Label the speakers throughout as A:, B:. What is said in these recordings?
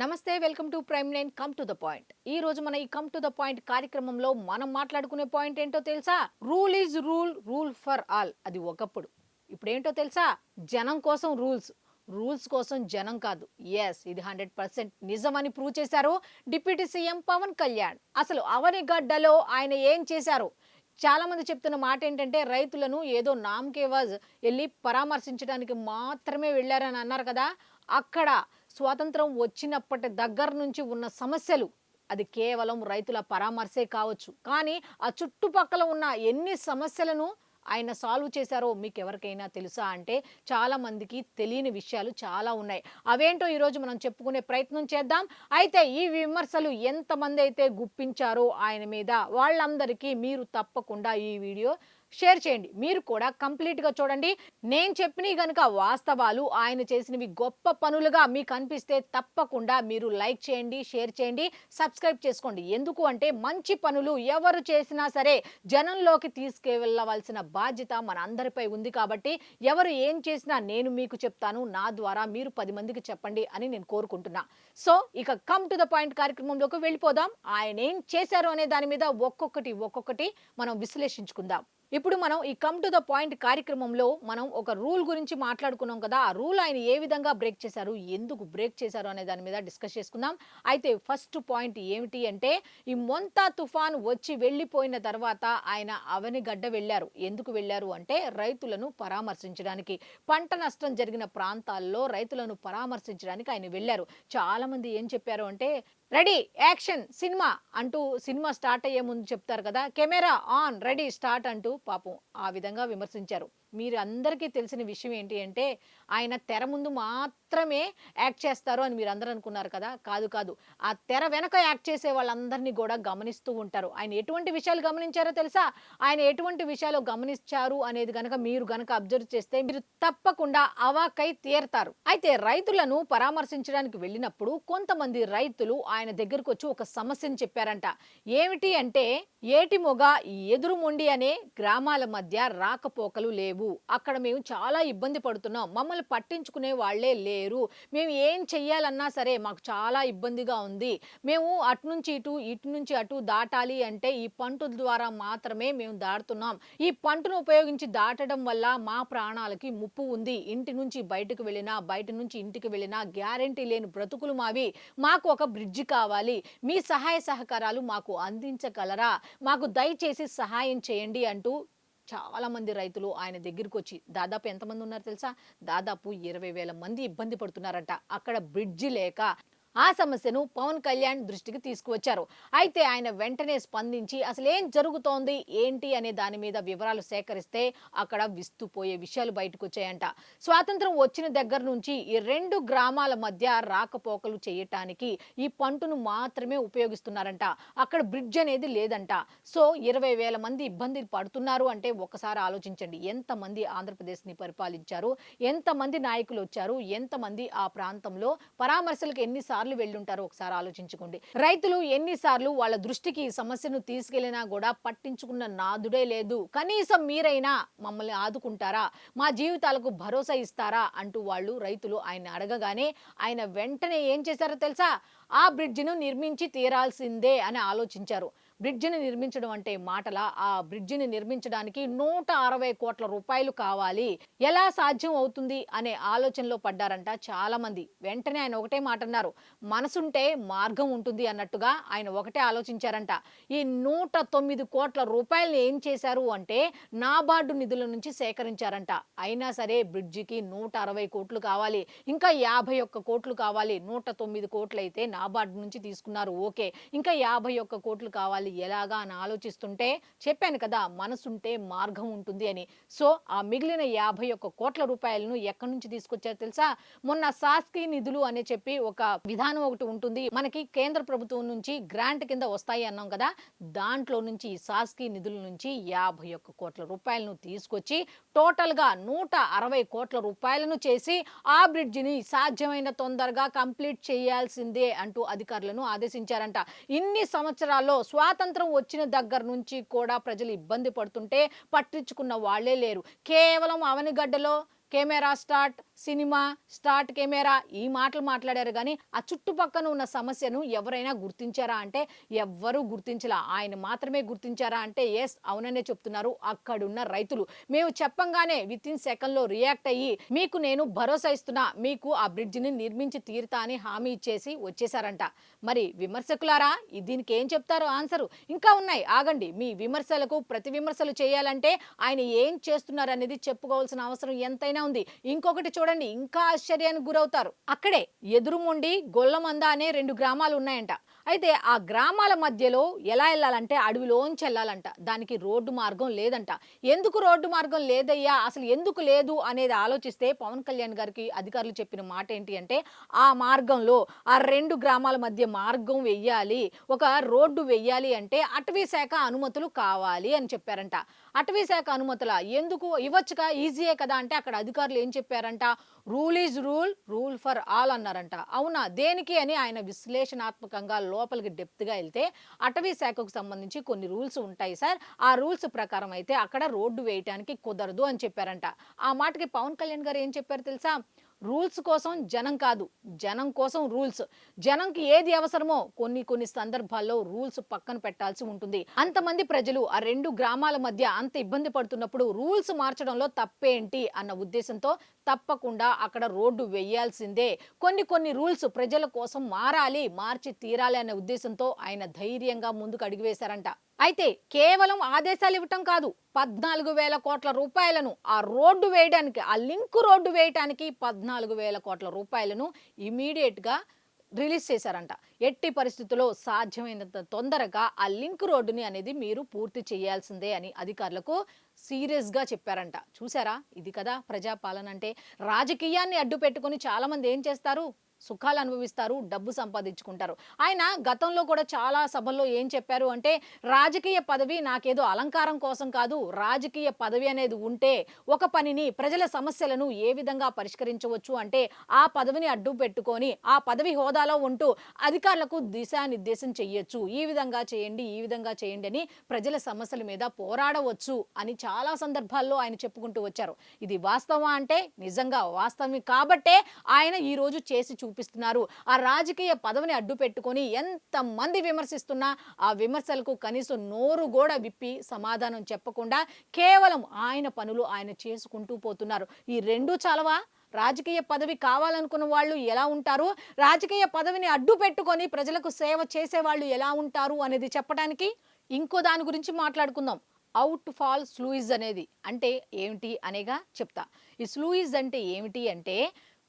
A: నమస్తే welcome to Prime Nine. Come to the point. ఈ రోజు మన ఈ కమ్ టు ద పాయింట్ కార్యక్రమంలో మనం మాట్లాడుకునే పాయింట్ ఏంటో తెలుసా? Rule is rule rule for all. అది ఒకప్పుడు. ఇప్పుడు ఏంటో తెలుసా? జనం కోసం రూల్స్. రూల్స్ కోసం జనం కాదు. ఎస్ ఇది హండ్రెడ్ పర్సెంట్ నిజమని ప్రూవ్ చేశారు డిప్యూటీ సీఎం పవన్ కళ్యాణ్. అసలు అవనిగడ్డలో ఆయన ఏం చేశారు? చాలామంది చెప్తున్న మాట ఏంటంటే రైతులను ఏదో నామ్కేవాజ్ వెళ్ళి పరామర్శించడానికి మాత్రమే వెళ్ళారని అన్నారు కదా? అక్కడ స్వాతంత్రం వచ్చినప్పటి దగ్గర నుంచి ఉన్న సమస్యలు. అది కేవలం రైతుల పరామర్శే కావచ్చు. కానీ ఆ చుట్టుపక్కల ఉన్న ఎన్ని సమస్యలను ఆయన సాల్వ్ చేశారో మీకు ఎవరికైనా తెలుసా అంటే చాలామందికి తెలియని విషయాలు చాలా ఉన్నాయి. అవేంటో ఈరోజు మనం చెప్పుకునే ప్రయత్నం చేద్దాం. అయితే ఈ విమర్శలు ఎంతమంది అయితే గుప్పించారో ఆయన మీద వాళ్ళందరికీ మీరు తప్పకుండా ఈ వీడియో షేర్ చేయండి. మీరు కూడా కంప్లీట్గా చూడండి. నేను చెప్పినవి గనుక వాస్తవాలు ఆయన చేసినవి గొప్ప పనులుగా మీకు అనిపిస్తే తప్పకుండా మీరు లైక్ చేయండి షేర్ చేయండి సబ్స్క్రైబ్ చేసుకోండి. ఎందుకు అంటే మంచి పనులు ఎవరు చేసినా సరే జనంలోకి తీసుకెళ్ళవలసిన బాధ్యత మన అందరిపై ఉంది కాబట్టి ఎవరు ఏం చేసినా నేను మీకు చెప్తాను నా ద్వారా మీరు పది మందికి చెప్పండి అని నేను కోరుకుంటున్నా. సో ఇక కమ్ టు ద పాయింట్ కార్యక్రమంలోకి వెళ్ళిపోదాం. ఆయన ఏం చేశారు అనే దాని మీద ఒక్కొక్కటి ఒక్కొక్కటి మనం విశ్లేషించుకుందాం. ఇప్పుడు మనం ఈ కమ్ టు ద పాయింట్ కార్యక్రమంలో మనం ఒక రూల్ గురించి మాట్లాడుకున్నాం కదా ఆ రూల్ ఆయన ఏ విధంగా బ్రేక్ చేశారు ఎందుకు బ్రేక్ చేశారు అనే దాని మీద డిస్కస్ చేసుకుందాం. అయితే ఫస్ట్ పాయింట్ ఏమిటి అంటే ఈ మొంతా తుఫాన్ వచ్చి వెళ్ళిపోయిన తర్వాత ఆయన అవనిగడ్డ వెళ్ళారు. ఎందుకు వెళ్ళారు అంటే రైతులను పరామర్శించడానికి. పంట నష్టం జరిగిన ప్రాంతాల్లో రైతులను పరామర్శించడానికి ఆయన వెళ్ళారు. చాలామంది ఏం చెప్పారు అంటే రెడీ యాక్షన్ సినిమా అంటూ సినిమా స్టార్ట్ అయ్యే ముందు చెప్తారు కదా కెమెరా ఆన్ రెడీ స్టార్ట్ అంటూ పాపం ఆ విధంగా విమర్శించారు. మీరు అందరికీ తెలిసిన విషయం ఏంటి అంటే ఆయన తెర ముందు మాత్రమే యాక్ట్ చేస్తారు అని మీరు అందరూ అనుకున్నారు కదా? కాదు కాదు. ఆ తెర వెనక యాక్ట్ చేసే వాళ్ళందరినీ కూడా గమనిస్తూ ఉంటారు. ఆయన ఎటువంటి విషయాలు గమనించారో తెలుసా? ఆయన ఎటువంటి విషయాలు గమనించారు అనేది కనుక మీరు గనక అబ్జర్వ్ చేస్తే మీరు తప్పకుండా అవాకై తీరతారు. అయితే రైతులను పరామర్శించడానికి వెళ్ళినప్పుడు కొంతమంది రైతులు ఆయన దగ్గరకు వచ్చి ఒక సమస్యను చెప్పారంట. ఏమిటి అంటే ఏటి మొగ ఎదురు మొండి అనే గ్రామాల మధ్య రాకపోకలు లేవు. అక్కడ మేము చాలా ఇబ్బంది పడుతున్నాం. మమ్మల్ని పట్టించుకునే వాళ్ళే లేరు. మేము ఏం చెయ్యాలన్నా సరే మాకు చాలా ఇబ్బందిగా ఉంది. మేము అటు నుంచి ఇటు ఇటు నుంచి అటు దాటాలి అంటే ఈ పంటుల ద్వారా మాత్రమే మేము దాటుతున్నాం. ఈ పంటను ఉపయోగించి దాటడం వల్ల మా ప్రాణాలకి ముప్పు ఉంది. ఇంటి నుంచి బయటకు వెళ్ళినా బయట నుంచి ఇంటికి వెళ్ళినా గ్యారంటీ లేని బ్రతుకులు మావి. మాకు ఒక బ్రిడ్జి కావాలి. మీ సహాయ సహకారాలు మాకు అందించగలరా? మాకు దయచేసి సహాయం చేయండి అంటూ చాలా మంది రైతులు ఆయన దగ్గరికి వచ్చి దాదాపు ఎంతమంది ఉన్నారు తెలుసా? దాదాపు ఇరవై వేల మంది ఇబ్బంది పడుతున్నారంట. అక్కడ బ్రిడ్జి లేక ఆ సమస్యను పవన్ కళ్యాణ్ దృష్టికి తీసుకువచ్చారు. అయితే ఆయన వెంటనే స్పందించి అసలు ఏం జరుగుతోంది ఏంటి అనే దాని మీద వివరాలు సేకరిస్తే అక్కడ విస్తుపోయే విషయాలు బయటకు వచ్చాయంట స్వాతంత్రం వచ్చిన దగ్గర నుంచి ఈ రెండు గ్రామాల మధ్య రాకపోకలు చేయటానికి ఈ పంటును మాత్రమే ఉపయోగిస్తున్నారంట. అక్కడ బ్రిడ్జ్ అనేది లేదంట. సో ఇరవై వేల మంది ఇబ్బంది పడుతున్నారు అంటే ఒకసారి ఆలోచించండి. ఎంతమంది ఆంధ్రప్రదేశ్ని పరిపాలించారు? ఎంతమంది నాయకులు వచ్చారు? ఎంతమంది ఆ ప్రాంతంలో? పరామర్శలకు ఎన్నిసార్లు సార్లు వెళ్ళుంటారో ఒకసారి ఆలోచించుకోండి. రైతులు ఎన్నిసార్లు వాళ్ళ దృష్టికి ఈ సమస్యను తీసుకెళ్ళినా కూడా పట్టించుకున్న నాదుడే లేదు. కనీసం మీరైనా మమ్మల్ని ఆదుకుంటారా? మా జీవితాలకు భరోసా ఇస్తారా? అంటూ వాళ్ళు రైతులు ఆయన అడగగానే ఆయన వెంటనే ఏం చేశారో తెలుసా? ఆ బ్రిడ్జిను నిర్మించి తీరాల్సిందే అని ఆలోచించారు. బ్రిడ్జిని నిర్మించడం అంటే మాటల ఆ బ్రిడ్జిని నిర్మించడానికి నూట అరవై కోట్ల రూపాయలు కావాలి. ఎలా సాధ్యం అవుతుంది అనే ఆలోచనలో పడ్డారంట చాలా మంది వెంటనే ఆయన ఒకటే మాట అన్నారు మనసుంటే మార్గం ఉంటుంది అన్నట్టుగా ఆయన ఒకటే ఆలోచించారంట. ఈ నూట తొమ్మిది కోట్ల రూపాయలను ఏం చేశారు అంటే నాబార్డు నిధుల నుంచి సేకరించారంట. అయినా సరే బ్రిడ్జికి నూట అరవై కోట్లు కావాలి. ఇంకా యాభై ఒక్క కోట్లు కావాలి. నూట తొమ్మిది కోట్లు అయితే నాబార్డు నుంచి తీసుకున్నారు. ఓకే. ఇంకా యాభై ఒక్క కోట్లు కావాలి. ఎలాగా అని ఆలోచిస్తుంటే చెప్పాను కదా మనసుంటే మార్గం ఉంటుంది అని. సో ఆ మిగిలిన యాభై ఒక్క కోట్ల రూపాయలను ఎక్కడి నుంచి తీసుకొచ్చారో తెలుసా? మొన్న సాస్కి నిధులు అని చెప్పి ఒక విధానం ఒకటి ఉంటుంది. మనకి కేంద్ర ప్రభుత్వం నుంచి గ్రాంట్ కింద వస్తాయి అన్నాం కదా దాంట్లో నుంచి సాస్కి నిధుల నుంచి యాభై ఒక్క కోట్ల రూపాయలను తీసుకొచ్చి టోటల్గా నూట అరవై కోట్ల రూపాయలను చేసి ఆ బ్రిడ్జిని సాధ్యమైన తొందరగా కంప్లీట్ చేయాల్సిందే అంటూ అధికారులను ఆదేశించారంట. ఇన్ని సంవత్సరాల్లో స్వాతంత్రం స్వాతంత్రం వచ్చిన దగ్గర నుంచి కూడా ప్రజలు ఇబ్బంది పడుతుంటే పట్టించుకున్న వాళ్ళే లేరు. కేవలం అవనిగడ్డలో camera start cinema start camera ఈ మాటలు మాట్లాడారు కానీ ఆ చుట్టుపక్కన ఉన్న సమస్యను ఎవరైనా గుర్తించారా అంటే ఎవ్వరూ గుర్తించలా. ఆయన మాత్రమే గుర్తించారా అంటే ఎస్ అవుననే చెప్తున్నారు అక్కడున్న రైతులు. మేము చెప్పంగానే విత్ ఇన్ సెకండ్లో రియాక్ట్ అయ్యి మీకు నేను భరోసా ఇస్తున్నా మీకు ఆ బ్రిడ్జిని నిర్మించి తీరుతా అని హామీ ఇచ్చేసి వచ్చేసారంట. మరి విమర్శకులారా దీనికి ఏం చెప్తారో? ఆన్సర్ ఇంకా ఉన్నాయి. ఆగండి. మీ విమర్శలకు ప్రతి విమర్శలు చేయాలంటే ఆయన ఏం చేస్తున్నారు అనేది చెప్పుకోవాల్సిన అవసరం ఎంతైనా ఉంది. ఇంకొకటి చూడండి ఇంకా ఆశ్చర్యానికి గురవుతారు. అక్కడే ఎదురుమొండి గొల్లమంద అనే రెండు గ్రామాలు ఉన్నాయంట. అయితే ఆ గ్రామాల మధ్యలో ఎలా వెళ్ళాలంటే అడవిలోంచి వెళ్ళాలంట. దానికి రోడ్డు మార్గం లేదంట. ఎందుకు రోడ్డు మార్గం లేదయ్యా? అసలు ఎందుకు లేదు అనేది ఆలోచిస్తే పవన్ కళ్యాణ్ గారికి అధికారులు చెప్పిన మాట ఏంటి అంటే ఆ మార్గంలో ఆ రెండు గ్రామాల మధ్య మార్గం వెయ్యాలి ఒక రోడ్డు వెయ్యాలి అంటే అటవీ శాఖ అనుమతులు కావాలి అని చెప్పారంట. అటవీ శాఖ అనుమతుల? ఎందుకు? ఇవ్వచ్చుగా? ఈజీయే కదా అంటే అక్కడ అధికారులు ఏం చెప్పారంట? Rule is rule rule for all అన్నారంట. అవునా? దేనికి అని ఆయన విశ్లేషణాత్మకంగా లోపలికి డెప్త్గా వెళ్తే అటవీ శాఖకు సంబంధించి కొన్ని రూల్స్ ఉంటాయి సార్. ఆ రూల్స్ ప్రకారం అయితే అక్కడ రోడ్డు వేయటానికి కుదరదు అని చెప్పారంట. ఆ మాటకి పవన్ కళ్యాణ్ గారు ఏం చెప్పారు తెలుసా? రూల్స్ కోసం జనం కాదు జనం కోసం రూల్స్. జనంకి ఏది అవసరమో కొన్ని కొన్ని సందర్భాల్లో రూల్స్ పక్కన పెట్టాల్సి ఉంటుంది. అంతమంది ప్రజలు ఆ రెండు గ్రామాల మధ్య అంత ఇబ్బంది పడుతున్నప్పుడు రూల్స్ మార్చడంలో తప్పేంటి అన్న ఉద్దేశంతో తప్పకుండా అక్కడ రోడ్డు వేయాల్సిందే. కొన్ని కొన్ని రూల్స్ ప్రజల కోసం మారాలి మార్చి తీరాలి అనే ఉద్దేశంతో ఆయన ధైర్యంగా ముందుకు అడుగువేశారంట అయితే కేవలం ఆదేశాలు ఇవ్వటం కాదు పద్నాలుగు వేల కోట్ల రూపాయలను ఆ రోడ్డు వేయడానికి ఆ లింక్ రోడ్డు వేయటానికి పద్నాలుగు వేల కోట్ల రూపాయలను ఇమీడియట్గా రిలీజ్ చేశారంట. ఎట్టి పరిస్థితుల్లో సాధ్యమైనంత తొందరగా ఆ లింక్ రోడ్డుని అనేది మీరు పూర్తి చేయాల్సిందే అని అధికారులకు సీరియస్గా చెప్పారంట. చూసారా ఇది కదా ప్రజాపాలన అంటే రాజకీయాన్ని అడ్డు పెట్టుకొని చాలామంది ఏం చేస్తారు? సుఖాలు అనుభవిస్తారు డబ్బు సంపాదించుకుంటారు. ఆయన గతంలో కూడా చాలా సభల్లో ఏం చెప్పారు అంటే రాజకీయ పదవి నాకేదో అలంకారం కోసం కాదు రాజకీయ పదవి అనేది ఉంటే ఒక పనిని ప్రజల సమస్యలను ఏ విధంగా పరిష్కరించవచ్చు అంటే ఆ పదవిని అడ్డు పెట్టుకొని ఆ పదవి హోదాలో ఉంటూ అధికారులకు దిశానిర్దేశం చెయ్యొచ్చు. ఈ విధంగా చేయండి ఈ విధంగా చేయండి అని ప్రజల సమస్యల మీద పోరాడవచ్చు అని చాలా సందర్భాల్లో ఆయన చెప్పుకుంటూ వచ్చారు. ఇది వాస్తవా అంటే నిజంగా వాస్తవం కాబట్టే ఆయన ఈ రోజు చేసి చూపిస్తున్నారు. ఆ రాజకీయ పదవిని అడ్డు పెట్టుకొని ఎంతమంది విమర్శిస్తున్నా ఆ విమర్శలకు కనీసం నోరు కూడా విప్పి సమాధానం చెప్పకుండా కేవలం ఆయన పనులు ఆయన చేసుకుంటూ పోతున్నారు. ఈ రెండు చాలవా? రాజకీయ పదవి కావాలనుకున్న వాళ్ళు ఎలా ఉంటారు? రాజకీయ పదవిని అడ్డు పెట్టుకొని ప్రజలకు సేవ చేసే వాళ్ళు ఎలా ఉంటారు అనేది చెప్పడానికి ఇంకో దాని గురించి మాట్లాడుకుందాం. అవుట్ ఫాల్ స్లూయిజ్ అనేది అంటే ఏమిటి అనేగా చెప్తా. ఈ స్లూయిజ్ అంటే ఏమిటి అంటే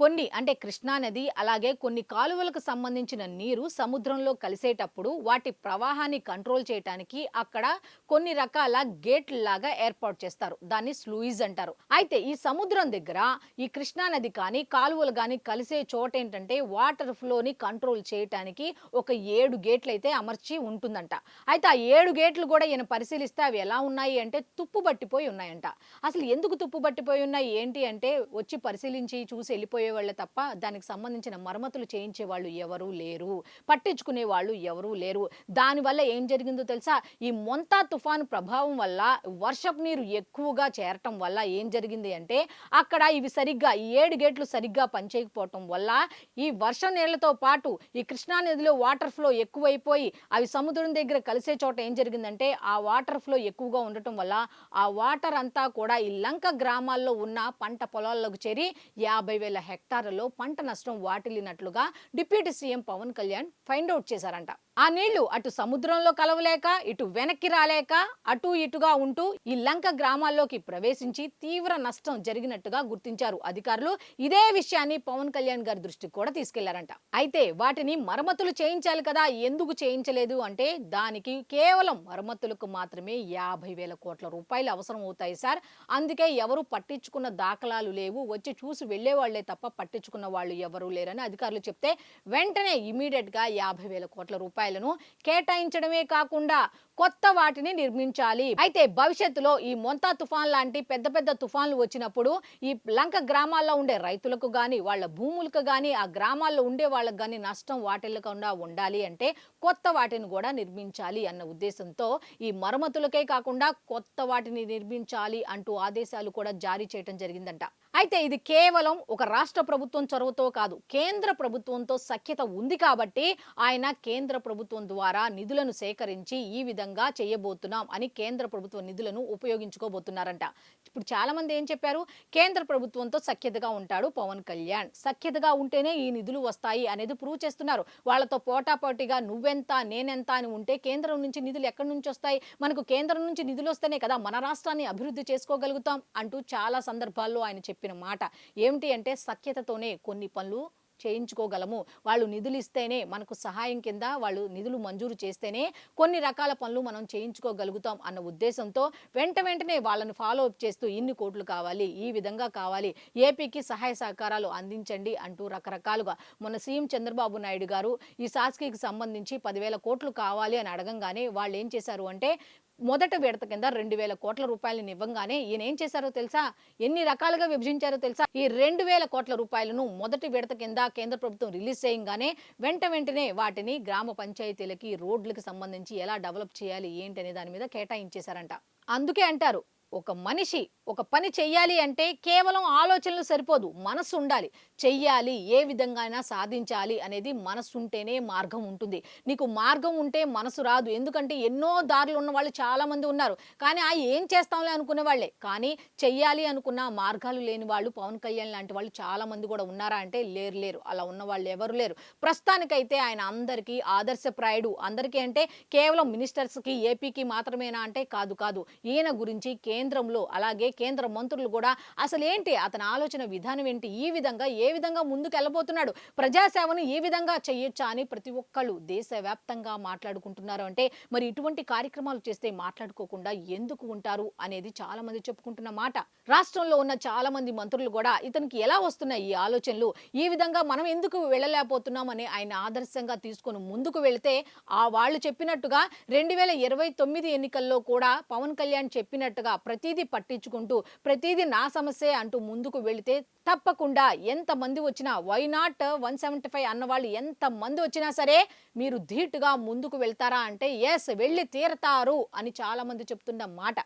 A: కొన్ని అంటే కృష్ణా నది అలాగే కొన్ని కాలువలకు సంబంధించిన నీరు సముద్రంలో కలిసేటప్పుడు వాటి ప్రవాహాన్ని కంట్రోల్ చేయడానికి అక్కడ కొన్ని రకాల గేట్ల లాగా ఏర్పాటు చేస్తారు. దాన్ని స్లూయిజ్ అంటారు. అయితే ఈ సముద్రం దగ్గర ఈ కృష్ణానది కానీ కాలువలు కానీ కలిసే చోట ఏంటంటే వాటర్ ఫ్లోని కంట్రోల్ చేయటానికి ఒక ఏడు గేట్లు అయితే అమర్చి ఉంటుందంట. అయితే ఆ ఏడు గేట్లు కూడా ఈయన పరిశీలిస్తే అవి ఎలా ఉన్నాయి అంటే తుప్పు పట్టిపోయి ఉన్నాయంట. అసలు ఎందుకు తుప్పు పట్టిపోయి ఉన్నాయి? ఏంటి అంటే వచ్చి పరిశీలించి చూసి వెళ్ళిపోయి వాళ్ళే తప్ప దానికి సంబంధించిన మరమ్మతులు చేయించే వాళ్ళు ఎవరూ లేరు. పట్టించుకునే వాళ్ళు ఎవరూ లేరు. దానివల్ల ఏం జరిగిందో తెలుసా? ఈ మొంతా తుఫాను ప్రభావం వల్ల వర్షపు నీరు ఎక్కువగా చేరటం వల్ల ఏం జరిగింది అంటే అక్కడ ఇవి సరిగ్గా ఈ ఏడు గేట్లు సరిగ్గా పనిచేయకపోవటం వల్ల ఈ వర్ష నీళ్ళతో పాటు ఈ కృష్ణా నదిలో వాటర్ ఫ్లో ఎక్కువైపోయి అవి సముద్రం దగ్గర కలిసే చోట ఏం జరిగిందంటే ఆ వాటర్ ఫ్లో ఎక్కువగా ఉండటం వల్ల ఆ వాటర్ అంతా కూడా ఈ లంక గ్రామాల్లో ఉన్న పంట పొలాల్లోకి చేరి యాభై వేల హెక్టార్లలో పంట నష్టం వాటిల్లినట్లుగా deputy CM Pawan Kalyan find out చేశారంట. ఆ నీళ్ళు అటు సముద్రంలో కలవలేక ఇటు వెనక్కి రాలేక అటు ఇటుగా ఉంటూ ఈ లంక గ్రామాల్లోకి ప్రవేశించి తీవ్ర నష్టం జరిగినట్టుగా గుర్తించారు అధికారులు. ఇదే విషయాన్ని పవన్ కళ్యాణ్ గారి దృష్టికి కూడా తీసుకెళ్ళారంట. అయితే వాటిని మరమ్మతులు చేయించాలి కదా ఎందుకు చేయించలేదు అంటే దానికి కేవలం మరమ్మతులకు మాత్రమే యాభై వేల కోట్ల రూపాయలు అవసరం అవుతాయి సార్. అందుకే ఎవరు పట్టించుకున్న దాఖలాలు లేవు. వచ్చి చూసి వెళ్ళే వాళ్ళే తప్ప పట్టించుకున్న వాళ్ళు ఎవరూ లేరని అధికారులు చెప్తే వెంటనే ఇమీడియట్గా యాభై వేల కోట్ల రూపాయలు రూపాయలను కేటాయించడమే కాకుండా కొత్త వాటిని నిర్మించాలి. అయితే భవిష్యత్తులో ఈ మొంతా తుఫాన్ లాంటి పెద్ద పెద్ద తుఫాన్లు వచ్చినప్పుడు ఈ లంక గ్రామాల్లో ఉండే రైతులకు కానీ వాళ్ళ భూములకు కానీ ఆ గ్రామాల్లో ఉండే వాళ్ళకి కానీ నష్టం వాటిల్లకుండా ఉండాలి అంటే కొత్త వాటిని కూడా నిర్మించాలి అన్న ఉద్దేశంతో ఈ మరమ్మతులకే కాకుండా కొత్త వాటిని నిర్మించాలి అంటూ ఆదేశాలు కూడా జారీ చేయడం జరిగిందంట. అయితే ఇది కేవలం ఒక రాష్ట్ర ప్రభుత్వం చొరవతో కాదు కేంద్ర ప్రభుత్వంతో సఖ్యత ఉంది కాబట్టి ఆయన కేంద్ర ప్రభుత్వం ద్వారా నిధులను సేకరించి ఈ విధంగా చేయబోతున్నాం అని కేంద్ర ప్రభుత్వ నిధులను ఉపయోగించుకోబోతున్నారంట. ఇప్పుడు చాలా మంది ఏం చెప్పారు? కేంద్ర ప్రభుత్వంతో సఖ్యతగా ఉంటాడు పవన్ కళ్యాణ్. సఖ్యతగా ఉంటేనే ఈ నిధులు వస్తాయి అనేది ప్రూవ్ చేస్తున్నారు. వాళ్ళతో పోటాపోటీగా నువ్వెంత నేనెంత అని ఉంటే కేంద్రం నుంచి నిధులు ఎక్కడి నుంచి వస్తాయి? మనకు కేంద్రం నుంచి నిధులు వస్తేనే కదా మన రాష్ట్రాన్ని అభివృద్ధి చేసుకోగలుగుతాం అంటూ చాలా సందర్భాల్లో ఆయన చెప్పారు. చెప్పిన మాట. ఏమిటి అంటే సఖ్యతతోనే కొన్ని పనులు చేయించుకోగలము. వాళ్ళు నిధులు ఇస్తేనే మనకు సహాయం కింద వాళ్ళు నిధులు మంజూరు చేస్తేనే కొన్ని రకాల పనులు మనం చేయించుకోగలుగుతాం అన్న ఉద్దేశంతో వెంట వెంటనే వాళ్ళని ఫాలో అప్ చేస్తూ ఇన్ని కోట్లు కావాలి ఈ విధంగా కావాలి ఏపీకి సహాయ సహకారాలు అందించండి అంటూ రకరకాలుగా మన సీఎం చంద్రబాబు నాయుడు గారు ఈ సాస్కీకి సంబంధించి పదివేల కోట్లు కావాలి అని అడగంగానే వాళ్ళు ఏం చేశారు అంటే మొదట విడత కింద రెండు వేల కోట్ల రూపాయలను ఇవ్వంగానే ఈయన ఏం చేశారో తెలుసా? ఎన్ని రకాలుగా విభజించారో తెలుసా? ఈ రెండు వేల కోట్ల రూపాయలను మొదటి విడత కింద కేంద్ర ప్రభుత్వం రిలీజ్ చేయంగానే వెంట వెంటనే వాటిని గ్రామ పంచాయతీలకి రోడ్లకు సంబంధించి ఎలా డెవలప్ చేయాలి ఏంటి అనే దాని మీద కేటాయించేశారంట. అందుకే అంటారు ఒక మనిషి ఒక పని చెయ్యాలి అంటే కేవలం ఆలోచనలు సరిపోదు మనసు ఉండాలి. చెయ్యాలి ఏ విధంగా అయినా సాధించాలి అనేది మనసు ఉంటేనే మార్గం ఉంటుంది. నీకు మార్గం ఉంటే మనసు రాదు. ఎందుకంటే ఎన్నో దారులు ఉన్న వాళ్ళు చాలామంది ఉన్నారు. కానీ ఆ ఏం చేస్తాంలే అనుకునే వాళ్ళే. కానీ చెయ్యాలి అనుకున్న మార్గాలు లేని వాళ్ళు పవన్ కళ్యాణ్ లాంటి వాళ్ళు చాలా మంది కూడా ఉన్నారా అంటే లేరు లేరు. అలా ఉన్న వాళ్ళు ఎవరు లేరు. ప్రస్తుతానికైతే ఆయన అందరికీ ఆదర్శప్రాయుడు అందరికీ అంటే కేవలం మినిస్టర్స్కి ఏపీకి మాత్రమేనా అంటే కాదు కాదు. ఈయన గురించి కేంద్రంలో అలాగే కేంద్ర మంత్రులు కూడా అసలు ఏంటి అతని ఆలోచన విధానం ఏంటి? ఈ విధంగా ఏ విధంగా ముందుకు వెళ్ళబోతున్నాడు ప్రజాసేవను ఏ విధంగా చేయొచ్చా అని ప్రతి ఒక్కళ్ళు దేశవ్యాప్తంగా మాట్లాడుకుంటున్నారు. అంటే మరి ఇటువంటి కార్యక్రమాలు చేస్తే మాట్లాడుకోకుండా ఎందుకు ఉంటారు అనేది చాలా మంది చెప్పుకుంటున్న మాట. రాష్ట్రంలో ఉన్న చాలా మంది మంత్రులు కూడా ఇతనికి ఎలా వస్తున్నాయి ఈ ఆలోచనలు? ఈ విధంగా మనం ఎందుకు వెళ్ళలేకపోతున్నాం అని ఆయన ఆదర్శంగా తీసుకొని ముందుకు వెళితే ఆ వాళ్ళు చెప్పినట్టుగా రెండు వేల ఇరవై తొమ్మిది ఎన్నికల్లో కూడా పవన్ కళ్యాణ్ చెప్పినట్టుగా ప్రతిదీ పట్టించుకుంటూ ప్రతిదీ నా సమస్యే అంటూ ముందుకు వెళితే తప్పకుండా ఎంతమంది వచ్చినా why not one seventy five అన్న వాళ్ళు ఎంత మంది వచ్చినా సరే మీరు ధీటుగా ముందుకు వెళ్తారా? అంటే ఎస్ వెళ్ళి తీరతారు అని చాలామంది చెప్తున్న మాట.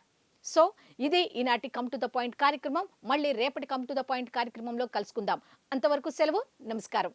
A: సో ఇది ఈనాటి కమ్ టు ద పాయింట్ కార్యక్రమం. మళ్ళీ రేపటి కమ్ టు ద పాయింట్ కార్యక్రమంలో కలుసుకుందాం. అంతవరకు సెలవు. నమస్కారం.